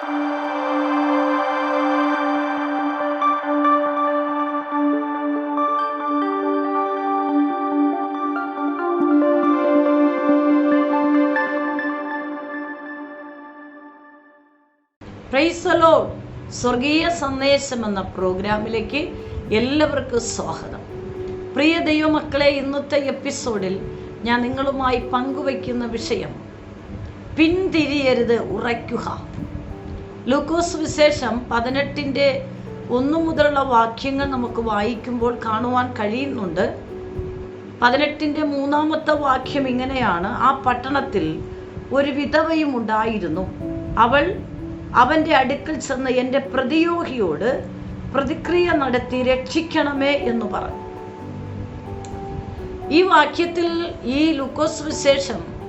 പ്രൈസലോ സ്വർഗീയ സന്ദേശം എന്ന പ്രോഗ്രാമിലേക്ക് എല്ലാവർക്കും സ്വാഗതം. പ്രിയ ദൈവമക്കളെ ഇന്നത്തെ എപ്പിസോഡിൽ ഞാൻ നിങ്ങളുമായി പങ്കുവയ്ക്കുന്ന വിഷയം പിന്തിരിയരുത് ഉറയ്ക്കുക. ലൂക്കോസ് വിശേഷം പതിനെട്ടിന്റെ ഒന്നു മുതലുള്ള വാക്യങ്ങൾ നമുക്ക് വായിക്കുമ്പോൾ കാണുവാൻ കഴിയുന്നുണ്ട്. പതിനെട്ടിന്റെ മൂന്നാമത്തെ വാക്യം ഇങ്ങനെയാണ്. ആ പട്ടണത്തിൽ ഒരു വിധവയും ഉണ്ടായിരുന്നു. അവൾ അവന്റെ അടുക്കൽ ചെന്ന് എന്റെ പ്രതിയോഗിയോട് പ്രതിക്രിയ നടത്തി രക്ഷിക്കണമേ എന്ന് പറഞ്ഞു. ഈ വാക്യത്തിൽ ഈ ലുക്കോസ് വിശേഷം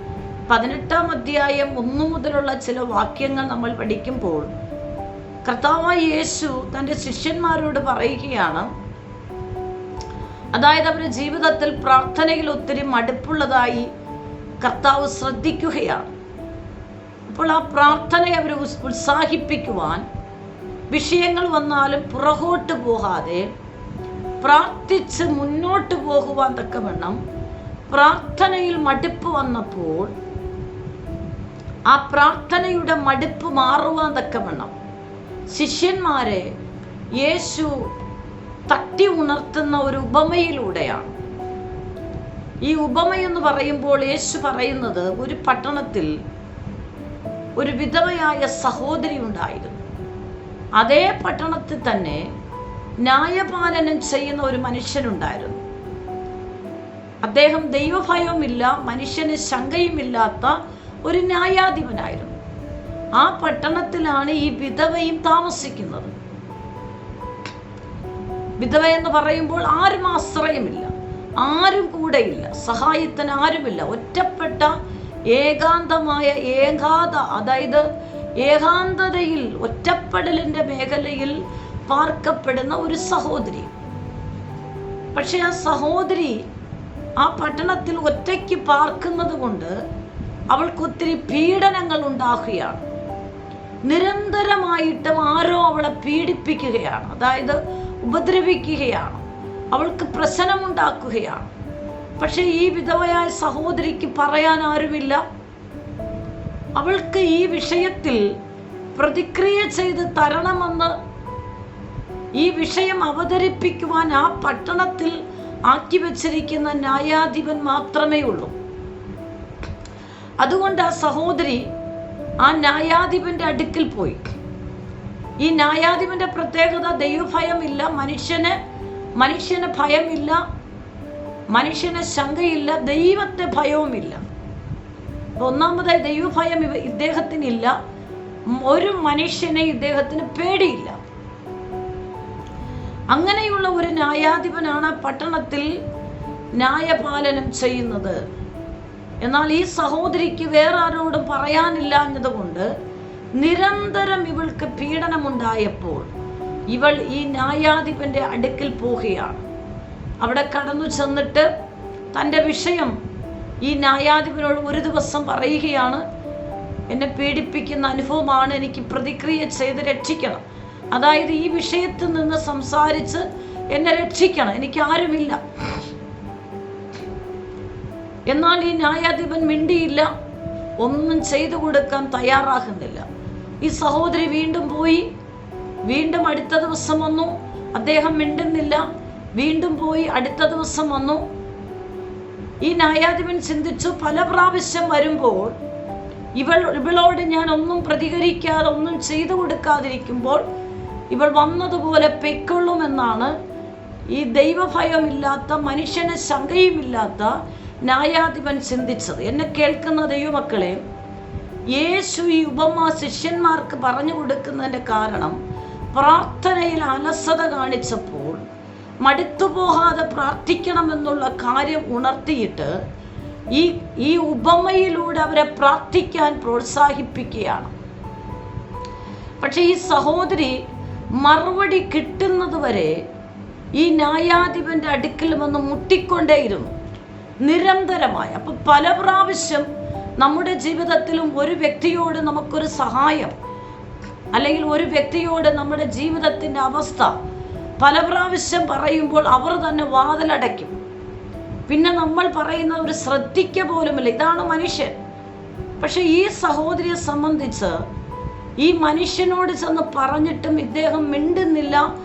പതിനെട്ടാം അധ്യായം ഒന്നു മുതലുള്ള ചില വാക്യങ്ങൾ നമ്മൾ പഠിക്കുമ്പോൾ കർത്താവായ യേശു തന്റെ ശിഷ്യന്മാരോട് പറയുകയാണ് അതായത് അവരുടെ ജീവിതത്തിൽ പ്രാർത്ഥനയിൽ ഒത്തിരി മടുപ്പുള്ളതായി കർത്താവ് ശ്രദ്ധിക്കുകയാണ്. അപ്പോൾ ആ പ്രാർത്ഥനയെ അവർ ഉത്സാഹിപ്പിക്കുവാൻ വിഷയങ്ങൾ വന്നാലും പുറകോട്ട് പോകാതെ പ്രാർത്ഥിച്ച് മുന്നോട്ട് പോകുവാൻ തക്കവണ്ണം പ്രാർത്ഥനയിൽ മടുപ്പ് വന്നപ്പോൾ ആ പ്രാർത്ഥനയുടെ മടുപ്പ് മാറുവാൻ തക്കവണ്ണം ശിഷ്യന്മാരെ യേശു തട്ടി ഉണർത്തുന്ന ഒരു ഉപമയിലൂടെയാണ്. ഈ ഉപമയെന്ന് പറയുമ്പോൾ യേശു പറയുന്നത് ഒരു പട്ടണത്തിൽ ഒരു വിധവയായ സഹോദരി ഉണ്ടായിരുന്നു. അതേ പട്ടണത്തിൽ തന്നെ ന്യായപാലനം ചെയ്യുന്ന ഒരു മനുഷ്യനുണ്ടായിരുന്നു. അദ്ദേഹം ദൈവഭയവുമില്ല മനുഷ്യന് ശങ്കയുമില്ലാത്ത ഒരു ന്യായാധിപനായിരുന്നു. ആ പട്ടണത്തിലാണ് ഈ വിധവയും താമസിക്കുന്നത്. വിധവ എന്ന് പറയുമ്പോൾ ആരും ആശ്രയമില്ല ആരും കൂടെയില്ല സഹായത്തിന് ആരുമില്ല. ഒറ്റപ്പെട്ട ഏകാന്തമായ ഏകാത അതായത് ഏകാന്തതയിൽ ഒറ്റപ്പെടലിന്റെ മേഖലയിൽ പാർക്കപ്പെടുന്ന ഒരു സഹോദരി. പക്ഷെ ആ സഹോദരി ആ പട്ടണത്തിൽ ഒറ്റയ്ക്ക് പാർക്കുന്നത് കൊണ്ട് അവൾക്കൊത്തിരി പീഡനങ്ങൾ ഉണ്ടാക്കുകയാണ് നിരന്തരമായിട്ടും ആരോ അവളെ പീഡിപ്പിക്കുകയാണ്. അതായത് ഉപദ്രവിക്കുകയാണ്. അവൾക്ക് പ്രശ്നമുണ്ടാക്കുകയാണ്. പക്ഷെ ഈ വിധവയായ സഹോദരിക്ക് പറയാൻ ആരുമില്ല. അവൾക്ക് ഈ വിഷയത്തിൽ പ്രതിക്രിയ ചെയ്ത് തരണമെന്ന് ഈ വിഷയം അവതരിപ്പിക്കുവാൻ ആ പട്ടണത്തിൽ ആക്കി വച്ചിരിക്കുന്ന ന്യായാധിപൻ മാത്രമേ ഉള്ളൂ അതുകൊണ്ട് ആ സഹോദരി ആ ന്യായാധിപന്റെ അടുക്കിൽ പോയി. ഈ ന്യായാധിപന്റെ പ്രത്യേകത ദൈവഭയമില്ല മനുഷ്യന് മനുഷ്യന് ഭയമില്ല മനുഷ്യന് ശങ്കയില്ല ദൈവത്തെ ഭയവുമില്ല. ഒന്നാമതായി ദൈവഭയം ഇവ ഇദ്ദേഹത്തിനില്ല. ഒരു മനുഷ്യനെ ഇദ്ദേഹത്തിന് പേടിയില്ല. അങ്ങനെയുള്ള ഒരു ന്യായാധിപനാണ് പട്ടണത്തിൽ ന്യായപാലനം ചെയ്യുന്നത്. എന്നാൽ ഈ സഹോദരിക്ക് വേറെ ആരോടും പറയാനില്ലാഞ്ഞതുകൊണ്ട് നിരന്തരം ഇവൾക്ക് പീഡനമുണ്ടായപ്പോൾ ഇവൾ ഈ ന്യായാധിപന്റെ അടുക്കിൽ പോവുകയാണ്. അവിടെ കടന്നു ചെന്നിട്ട് തന്റെ വിഷയം ഈ ന്യായാധിപനോട് ഒരു ദിവസം പറയുകയാണ്. എന്നെ പീഡിപ്പിക്കുന്ന അനുഭവമാണ് എനിക്ക് പ്രതിക്രിയ ചെയ്ത് രക്ഷിക്കണം. അതായത് ഈ വിഷയത്തിൽ നിന്ന് സംസാരിച്ച് എന്നെ രക്ഷിക്കണം. എനിക്ക് ആരുമില്ല. എന്നാൽ ഈ ന്യായാധിപൻ മിണ്ടിയില്ല. ഒന്നും ചെയ്തു കൊടുക്കാൻ തയ്യാറാകുന്നില്ല. ഈ സഹോദരി വീണ്ടും പോയി. വീണ്ടും അടുത്ത ദിവസം വന്നു. അദ്ദേഹം മിണ്ടുന്നില്ല. വീണ്ടും പോയി അടുത്ത ദിവസം വന്നു. ഈ ന്യായാധിപൻ ചിന്തിച്ചു പല പ്രാവശ്യം വരുമ്പോൾ ഇവൾ ഇവളോട് ഞാൻ ഒന്നും പ്രതികരിക്കാതെ ഒന്നും ചെയ്തു കൊടുക്കാതിരിക്കുമ്പോൾ ഇവൾ വന്നതുപോലെ പെക്കൊള്ളുമെന്നാണ് ഈ ദൈവഭയമില്ലാത്ത മനുഷ്യന് ശങ്കയുമില്ലാത്ത ന്യായാധിപൻ ചിന്തിച്ചത്. എന്നെ കേൾക്കുന്ന ദൈവമക്കളെ യേശു ഈ ഉപമ ശിഷ്യന്മാർക്ക് പറഞ്ഞു കൊടുക്കുന്നതിന്റെ കാരണം പ്രാർത്ഥനയിൽ അലസത കാണിച്ചപ്പോൾ മടുത്തുപോകാതെ പ്രാർത്ഥിക്കണമെന്നുള്ള കാര്യം ഉണർത്തിയിട്ട് ഈ ഈ ഉപമയിലൂടെ അവരെ പ്രാർത്ഥിക്കാൻ പ്രോത്സാഹിപ്പിക്കുകയാണ്. പക്ഷെ ഈ സഹോദരി മറുപടി കിട്ടുന്നത് വരെ ഈ ന്യായാധിപന്റെ അടുക്കൽ വന്ന് മുട്ടിക്കൊണ്ടേയിരുന്നു. നിരന്തരമായി. അപ്പൊ പല പ്രാവശ്യം നമ്മുടെ ജീവിതത്തിലും ഒരു വ്യക്തിയോട് നമുക്കൊരു സഹായം അല്ലെങ്കിൽ ഒരു വ്യക്തിയോട് നമ്മുടെ ജീവിതത്തിന്റെ അവസ്ഥ പല പ്രാവശ്യം പറയുമ്പോൾ അവർ തന്നെ വാതിലടയ്ക്കും. പിന്നെ നമ്മൾ പറയുന്ന ഒരു ശ്രദ്ധിക്ക പോലുമില്ല. ഇതാണ് മനുഷ്യൻ. പക്ഷെ ഈ സഹോദരിയെ സംബന്ധിച്ച് ഈ മനുഷ്യനോട് ചെന്ന് പറഞ്ഞിട്ടും ഇദ്ദേഹം മിണ്ടുന്നില്ല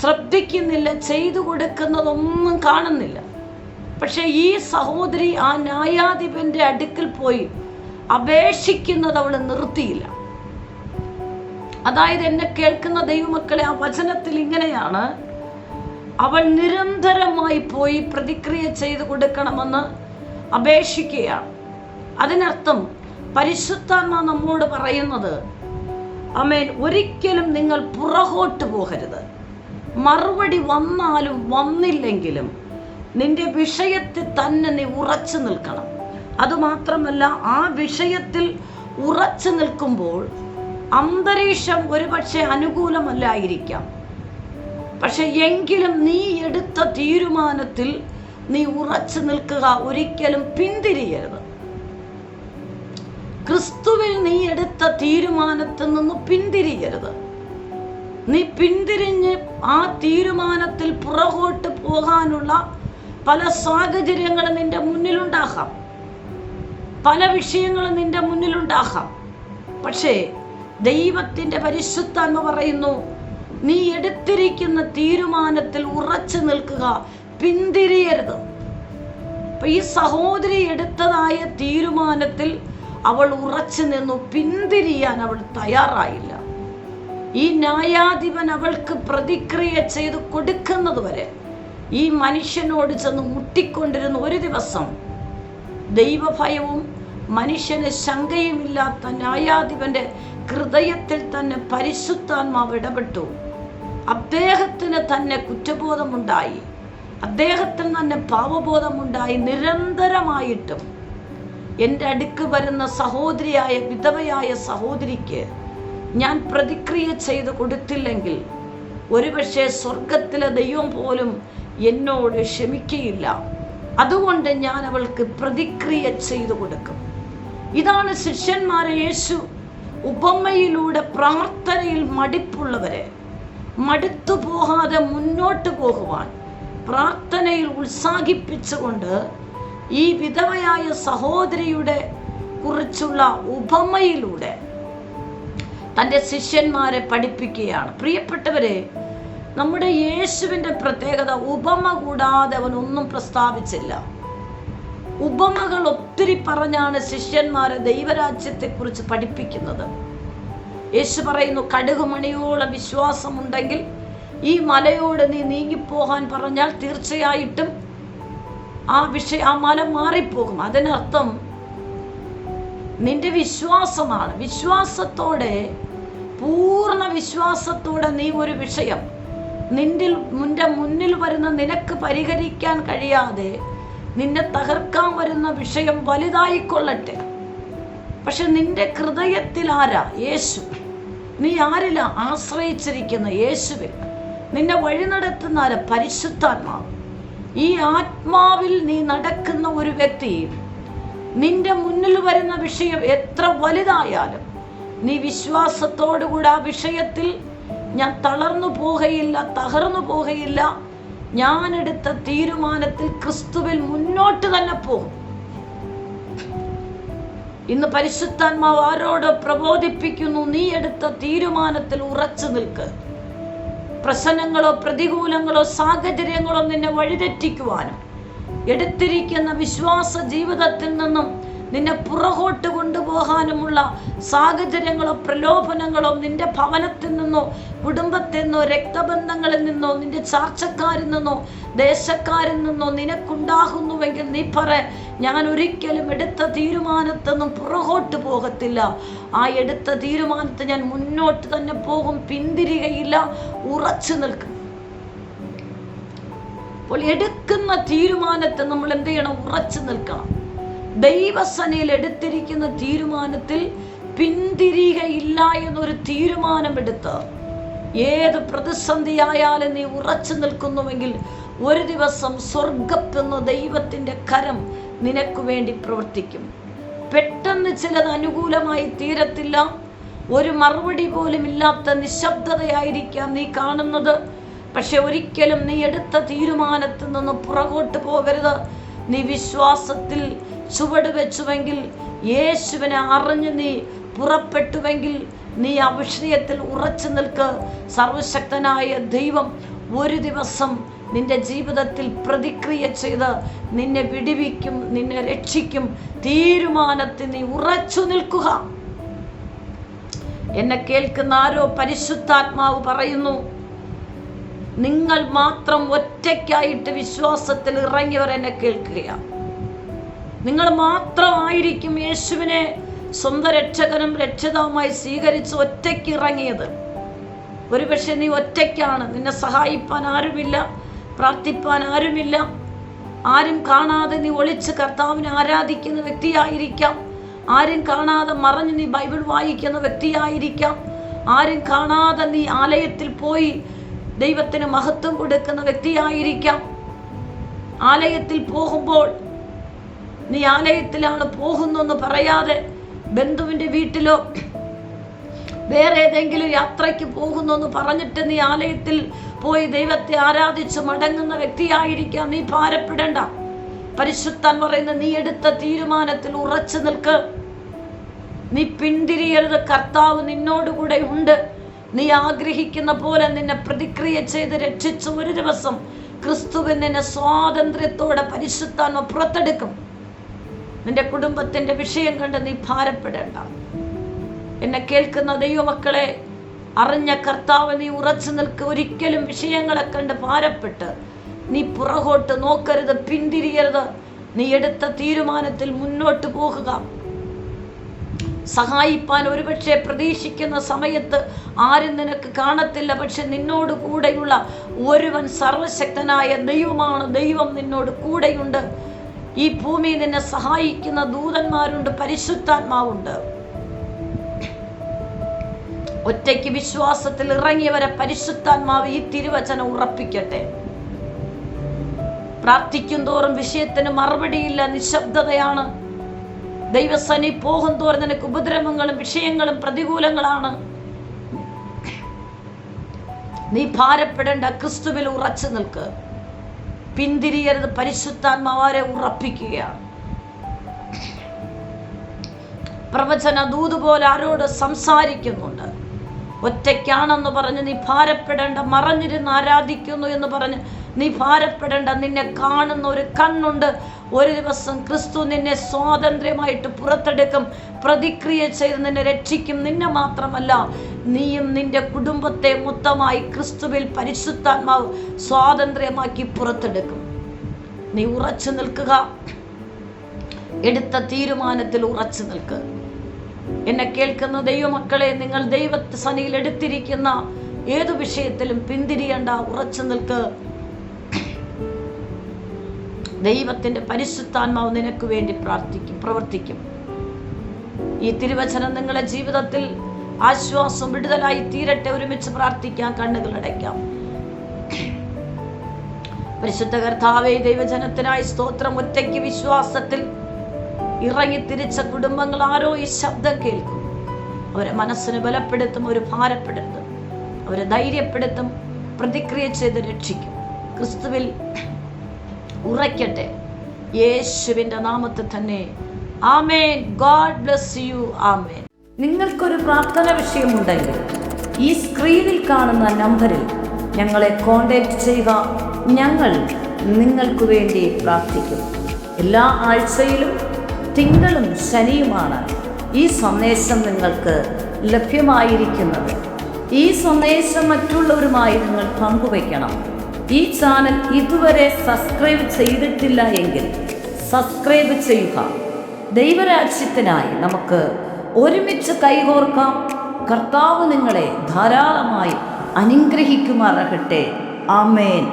ശ്രദ്ധിക്കുന്നില്ല ചെയ്തു കൊടുക്കുന്നതൊന്നും കാണുന്നില്ല. പക്ഷെ ഈ സഹോദരി ആ ന്യായാധിപന്റെ അടുക്കൽ പോയി അപേക്ഷിക്കുന്നത് അവൾ നിർത്തിയില്ല. അതായത് എന്നെ കേൾക്കുന്ന ദൈവമക്കളെ ആ വചനത്തിൽ ഇങ്ങനെയാണ്. അവൾ നിരന്തരമായി പോയി പ്രതിക്രിയ ചെയ്തു കൊടുക്കണമെന്ന് അപേക്ഷിക്കുകയാണ്. അതിനർത്ഥം പരിശുദ്ധാത്മ നമ്മോട് പറയുന്നത് അമേൻ ഒരിക്കലും നിങ്ങൾ പുറകോട്ട് പോകരുത്. മറുപടി വന്നാലും വന്നില്ലെങ്കിലും നിന്റെ വിഷയത്തിൽ തന്നെ നീ ഉറച്ചു നിൽക്കണം. അതുമാത്രമല്ല ആ വിഷയത്തിൽ ഉറച്ചു നിൽക്കുമ്പോൾ അന്തരീക്ഷം ഒരുപക്ഷെ അനുകൂലമല്ലായിരിക്കാം. പക്ഷെ എങ്കിലും നീ എടുത്ത തീരുമാനത്തിൽ നീ ഉറച്ചു നിൽക്കുക ഒരിക്കലും പിന്തിരിയരുത്. ക്രിസ്തുവിൽ നീ എടുത്ത തീരുമാനത്തിൽ നിന്ന് പിന്തിരിയരുത്. നീ പിന്തിരിഞ്ഞ് ആ തീരുമാനത്തിൽ പുറകോട്ട് പോകാനുള്ള പല സാഹചര്യങ്ങളും നിന്റെ മുന്നിലുണ്ടാകാം. പല വിഷയങ്ങളും നിന്റെ മുന്നിലുണ്ടാകാം. പക്ഷേ ദൈവത്തിന്റെ പരിശുദ്ധാത്മ പറയുന്നു നീ എടുത്തിരിക്കുന്ന തീരുമാനത്തിൽ ഉറച്ചു നിൽക്കുക പിന്തിരിയരുത്. അപ്പൊ ഈ സഹോദരി എടുത്തതായ തീരുമാനത്തിൽ അവൾ ഉറച്ചു നിന്നു പിന്തിരിയാൻ അവൾ തയ്യാറായില്ല. ഈ ന്യായാധിപൻ അവൾക്ക് പ്രതിക്രിയ ചെയ്ത് കൊടുക്കുന്നത് വരെ ഈ മനുഷ്യനോട് ചെന്ന് മുട്ടിക്കൊണ്ടിരുന്ന ഒരു ദിവസം ദൈവഭയവും മനുഷ്യന് ശങ്കയുമില്ലാത്ത ന്യായാധിപന്റെ ഹൃദയത്തിൽ തന്നെ പരിശുദ്ധാത്മാവ് ഇടപെട്ടു. അദ്ദേഹത്തിന് തന്നെ കുറ്റബോധമുണ്ടായി. അദ്ദേഹത്തിന് തന്നെ പാവബോധമുണ്ടായി നിരന്തരമായിട്ടും എന്റെ അടുക്ക് വരുന്ന സഹോദരിയായ വിധവയായ സഹോദരിക്ക് ഞാൻ പ്രതിക്രിയ ചെയ്ത് കൊടുത്തില്ലെങ്കിൽ ഒരുപക്ഷെ സ്വർഗത്തിലെ ദൈവം പോലും എന്നോട് ക്ഷമിക്കയില്ല. അതുകൊണ്ട് ഞാൻ അവൾക്ക് പ്രതിക്രിയ ചെയ്തു കൊടുക്കും. ഇതാണ് ശിഷ്യന്മാരെ യേശു ഉപമയിലൂടെ പ്രാർത്ഥനയിൽ മടിപ്പുള്ളവരെ. മടുത്തു പോകാതെ മുന്നോട്ട് പോകുവാൻ പ്രാർത്ഥനയിൽ ഉത്സാഹിപ്പിച്ചുകൊണ്ട് ഈ വിധവയായ സഹോദരിയുടെ കുറിച്ചുള്ള ഉപമയിലൂടെ തന്റെ ശിഷ്യന്മാരെ പഠിപ്പിക്കുകയാണ്. പ്രിയപ്പെട്ടവരെ നമ്മുടെ യേശുവിന്റെ പ്രത്യേകത ഉപമ കൂടാതെ അവൻ ഒന്നും പ്രസ്താവിച്ചില്ല. ഉപമകൾ ഒത്തിരി പറഞ്ഞാണ് ശിഷ്യന്മാരെ ദൈവരാജ്യത്തെക്കുറിച്ച് പഠിപ്പിക്കുന്നത്. യേശു പറയുന്നു കടുകുമണിയോളം വിശ്വാസമുണ്ടെങ്കിൽ ഈ മലയോട് നീ നീങ്ങിപ്പോകാൻ പറഞ്ഞാൽ തീർച്ചയായിട്ടും ആ വിഷയ ആ മല മാറിപ്പോകും. അതിനർത്ഥം നിന്റെ വിശ്വാസമാണ്. വിശ്വാസത്തോടെ പൂർണ വിശ്വാസത്തോടെ നീ ഒരു വിഷയം നിന്റെ നിന്റെ മുന്നിൽ വരുന്ന നിനക്ക് പരിഹരിക്കാൻ കഴിയാതെ നിന്നെ തകർക്കാൻ വരുന്ന വിഷയം വലുതായിക്കൊള്ളട്ടെ. പക്ഷെ നിന്റെ ഹൃദയത്തിൽ ആരാ? യേശു. നീ ആരിലാ ആശ്രയിച്ചിരിക്കുന്ന യേശുവിൽ നിന്നെ വഴി നടത്തുന്ന ആരാ? പരിശുദ്ധാത്മാവ് ഈ ആത്മാവിൽ നീ നടക്കുന്ന ഒരു വ്യക്തി നിന്റെ മുന്നിൽ വരുന്ന വിഷയം എത്ര വലുതായാലും നീ വിശ്വാസത്തോടുകൂടി ആ വിഷയത്തിൽ ഞാൻ തളർന്നു പോകയില്ല തകർന്നു പോകയില്ല. ഞാൻ എടുത്ത തീരുമാനത്തിൽ ക്രിസ്തുവിൽ മുന്നോട്ട് തന്നെ പോകും. ഇന്ന് പരിശുദ്ധാത്മാവ് ആരോട് പ്രബോധിപ്പിക്കുന്നു? നീ എടുത്ത തീരുമാനത്തിൽ ഉറച്ചു നിൽക്ക്. പ്രശ്നങ്ങളോ പ്രതികൂലങ്ങളോ സാഹചര്യങ്ങളോ നിന്നെ വഴിതെറ്റിക്കുവാനും എടുത്തിരിക്കുന്ന വിശ്വാസ ജീവിതത്തിൽ നിന്നും നിന്നെ പുറകോട്ട് കൊണ്ടുപോകാനുമുള്ള സാഹചര്യങ്ങളോ പ്രലോഭനങ്ങളോ നിന്റെ ഭവനത്തിൽ നിന്നോ കുടുംബത്തിൽ നിന്നോ രക്തബന്ധങ്ങളിൽ നിന്നോ നിന്റെ ചാർച്ചക്കാരിൽ നിന്നോ ദേശക്കാരിൽ നിന്നോ നിനക്കുണ്ടാകുന്നുവെങ്കിൽ നീ പറ ഞാൻ ഒരിക്കലും എടുത്ത തീരുമാനത്തൊന്നും പുറകോട്ട് പോകത്തില്ല. ആ എടുത്ത തീരുമാനത്തെ ഞാൻ മുന്നോട്ട് തന്നെ പോകും. പിന്തിരികയില്ല. ഉറച്ചു നിൽക്കും. അപ്പോൾ എടുക്കുന്ന തീരുമാനത്തെ നമ്മൾ എന്ത് ചെയ്യണം? ഉറച്ചു നിൽക്കണം. ദൈവസനയിൽ എടുത്തിരിക്കുന്ന തീരുമാനത്തിൽ പിന്തിരികയില്ല എന്നൊരു തീരുമാനമെടുത്ത് ഏത് പ്രതിസന്ധിയായാലും നീ ഉറച്ചു നിൽക്കുന്നുവെങ്കിൽ ഒരു ദിവസം സ്വർഗത്തുന്ന ദൈവത്തിന്റെ കരം നിനക്ക് വേണ്ടി പ്രവർത്തിക്കും. പെട്ടെന്ന് ചിലത് അനുകൂലമായി തീരത്തില്ല. ഒരു മറുപടി പോലും ഇല്ലാത്ത നിശബ്ദതയായിരിക്കാം നീ കാണുന്നത്. പക്ഷെ ഒരിക്കലും നീ എടുത്ത തീരുമാനത്തിൽ നിന്ന് പുറകോട്ട് പോകരുത്. നീ വിശ്വാസത്തിൽ ചുവട് വെച്ചുവെങ്കിൽ യേശുവിനെ അറിഞ്ഞ് നീ പുറപ്പെട്ടുവെങ്കിൽ നീ ആ ഉറച്ചു നിൽക്ക്. സർവശക്തനായ ദൈവം ഒരു ദിവസം നിന്റെ ജീവിതത്തിൽ പ്രതിക്രിയ ചെയ്ത് നിന്നെ വിടിവിക്കും നിന്നെ രക്ഷിക്കും. തീരുമാനത്തിൽ നീ ഉറച്ചു നിൽക്കുക. എന്നെ കേൾക്കുന്ന ആരോ പരിശുദ്ധാത്മാവ് പറയുന്നു നിങ്ങൾ മാത്രം ഒറ്റയ്ക്കായിട്ട് വിശ്വാസത്തിൽ ഇറങ്ങിയവർ എന്നെ കേൾക്കുകയാണ്. നിങ്ങൾ മാത്രമായിരിക്കും യേശുവിനെ സ്വന്തം രക്ഷകനും രക്ഷിതാവുമായി സ്വീകരിച്ച് ഒറ്റയ്ക്ക് ഇറങ്ങിയത്. ഒരുപക്ഷെ നീ ഒറ്റയ്ക്കാണ്. നിന്നെ സഹായിപ്പാൻ ആരുമില്ല പ്രാർത്ഥിപ്പാൻ ആരുമില്ല. ആരും കാണാതെ നീ ഒളിച്ച് കർത്താവിനെ ആരാധിക്കുന്ന വ്യക്തിയായിരിക്കാം. ആരും കാണാതെ മറഞ്ഞ് നീ ബൈബിൾ വായിക്കുന്ന വ്യക്തിയായിരിക്കാം. ആരും കാണാതെ നീ ആലയത്തിൽ പോയി ദൈവത്തിന് മഹത്വം കൊടുക്കുന്ന വ്യക്തിയായിരിക്കാം. ആലയത്തിൽ പോകുമ്പോൾ നീ ആലയത്തിലാണ് പോകുന്നെന്ന് പറയാതെ ബന്ധുവിന്റെ വീട്ടിലോ വേറെ ഏതെങ്കിലും യാത്രയ്ക്ക് പോകുന്നെന്ന് പറഞ്ഞിട്ട് നീ ആലയത്തിൽ പോയി ദൈവത്തെ ആരാധിച്ച് മടങ്ങുന്ന വ്യക്തിയായിരിക്കാം. നീ ഭാരപ്പെടേണ്ട. പരിശുദ്ധാൻ പറയുന്ന നീ എടുത്ത തീരുമാനത്തിൽ ഉറച്ചു നിൽക്ക്. നീ പിന്തിരിയരുത്. കർത്താവ് നിന്നോടുകൂടെ ഉണ്ട്. നീ ആഗ്രഹിക്കുന്ന പോലെ നിന്നെ പ്രതിക്രിയ ചെയ്ത് രക്ഷിച്ചു ഒരു ദിവസം ക്രിസ്തുവിൻ നിന്നെ സ്വാതന്ത്ര്യത്തോടെ പരിശുദ്ധാൻ പുറത്തെടുക്കും. നിന്റെ കുടുംബത്തിന്റെ വിഷയം കണ്ട് നീ ഭാരപ്പെടേണ്ട. എന്നെ കേൾക്കുന്ന ദൈവമക്കളെ അറിഞ്ഞ കർത്താവ് നീ ഉറച്ചു നിൽക്ക്. ഒരിക്കലും വിഷയങ്ങളെ കണ്ട് ഭാരപ്പെട്ട് നീ പുറകോട്ട് നോക്കരുത് പിന്തിരിയരുത്. നീ എടുത്ത തീരുമാനത്തിൽ മുന്നോട്ട് പോകുക. സഹായിപ്പാൻ ഒരുപക്ഷെ പ്രതീക്ഷിക്കുന്ന സമയത്ത് ആരും നിനക്ക് കാണത്തില്ല പക്ഷെ നിന്നോട് കൂടെയുള്ള ഒരുവൻ സർവശക്തനായ ദൈവമാണ്. ദൈവം നിന്നോട് കൂടെയുണ്ട്. ഈ ഭൂമിയിൽ നിന്നെ സഹായിക്കുന്ന ദൂതന്മാരുണ്ട് പരിശുദ്ധാത്മാവുണ്ട്. ഒറ്റയ്ക്ക് വിശ്വാസത്തിൽ ഇറങ്ങിയവരെ പരിശുദ്ധാത്മാവ് ഈ തിരുവചനം ഉറപ്പിക്കട്ടെ. പ്രാർത്ഥിക്കും തോറും വിഷയത്തിന് മറുപടിയില്ല നിശബ്ദതയാണ്. ദൈവസനി പോകും തോറും നിനക്ക് ഉപദ്രവങ്ങളും വിഷയങ്ങളും പ്രതികൂലങ്ങളാണ്. നീ ഭാരപ്പെടേണ്ട ക്രിസ്തുവിൽ ഉറച്ചു നിൽക്ക്. പിന്തിരിയരുത്. പരിശുദ്ധാത്മാവാരെ ഉറപ്പിക്കുകയാണ് പ്രവചന ദൂത് പോലെ ആരോട് സംസാരിക്കുന്നുണ്ട്. ഒറ്റയ്ക്കാണെന്ന് പറഞ്ഞ് നീ ഭാരപ്പെടേണ്ട മറഞ്ഞിരുന്ന് ആരാധിക്കുന്നു എന്ന് പറഞ്ഞ് നീ ഭാരപ്പെടേണ്ട. നിന്നെ കാണുന്ന ഒരു കണ്ണുണ്ട്. ഒരു ദിവസം ക്രിസ്തു നിന്നെ സ്വാതന്ത്ര്യമായിട്ട് പുറത്തെടുക്കും. പ്രതിക്രിയ ചെയ്ത് നിന്നെ രക്ഷിക്കും. നിന്നെ മാത്രമല്ല നീയും നിന്റെ കുടുംബത്തെ മൊത്തമായി ക്രിസ്തുവിൽ പരിശുദ്ധാത്മാവ് സ്വാതന്ത്ര്യമാക്കി പുറത്തെടുക്കും. നീ ഉറച്ചു നിൽക്കുക. എടുത്ത തീരുമാനത്തിൽ ഉറച്ചു നിൽക്കുക എന്നെ കേൾക്കുന്ന ദൈവമക്കളെ നിങ്ങൾ ദൈവത്തെ സനിയിൽ എടുത്തിരിക്കുന്ന ഏതു വിഷയത്തിലും പിന്തിരിയണ്ട ഉറച്ചു നിൽക്ക്. ദൈവത്തിന്റെ പരിശുദ്ധാത്മാവ് നിനക്ക് വേണ്ടി പ്രാർത്ഥിക്കും പ്രവർത്തിക്കും. ഈ തിരുവചനം നിങ്ങളുടെ ജീവിതത്തിൽ ആശ്വാസം വിടുതലായി തീരട്ടെ ഒരുമിച്ച് പ്രാർത്ഥിക്കാം കണ്ണുകൾ അടയ്ക്കാം. പരിശുദ്ധ കർത്താവേ ദൈവജനത്തിനായി സ്തോത്രം. ഒറ്റയ്ക്ക് വിശ്വാസത്തിൽ ഇറങ്ങി തിരിച്ച കുടുംബങ്ങൾ ആരോ ഈ ശബ്ദം കേൾക്കും. അവരെ മനസ്സിന് ബലപ്പെടുത്തും ഒരു ഭാരപ്പെടുത്തും. അവരെ ധൈര്യപ്പെടുത്തും പ്രതിക്രിയ ചെയ്ത് രക്ഷിക്കും. ക്രിസ്തുവിൽ ഉറയ്ക്കട്ടെ. യേശുവിന്റെ നാമത്തിൽ തന്നെ. ആമേൻ. God bless you. ആമേൻ. നിങ്ങൾക്കൊരു പ്രാർത്ഥന വിഷയമുണ്ടെങ്കിൽ ഈ സ്ക്രീനിൽ കാണുന്ന നമ്പറിൽ ഞങ്ങളെ കോൺടാക്റ്റ് ചെയ്യുക. ഞങ്ങൾ നിങ്ങൾക്ക് വേണ്ടി പ്രാർത്ഥിക്കും. എല്ലാ ആഴ്ചയിലും തിങ്കളും ശനിയുമാണ് ഈ സന്ദേശം നിങ്ങൾക്ക് ലഭ്യമായിരിക്കുന്നത്. ഈ സന്ദേശം മറ്റുള്ളവരുമായി നിങ്ങൾ പങ്കുവയ്ക്കണം. ഈ ചാനൽ ഇതുവരെ സബ്സ്ക്രൈബ് ചെയ്തിട്ടില്ല എങ്കിൽ സബ്സ്ക്രൈബ് ചെയ്യുക. ദൈവരാജ്യത്തിനായി നമുക്ക് ഒരുമിച്ച് കൈകോർക്കാം. കർത്താവ് നിങ്ങളെ ധാരാളമായി അനുഗ്രഹിക്കുമാറാകട്ടെ. ആമേൻ.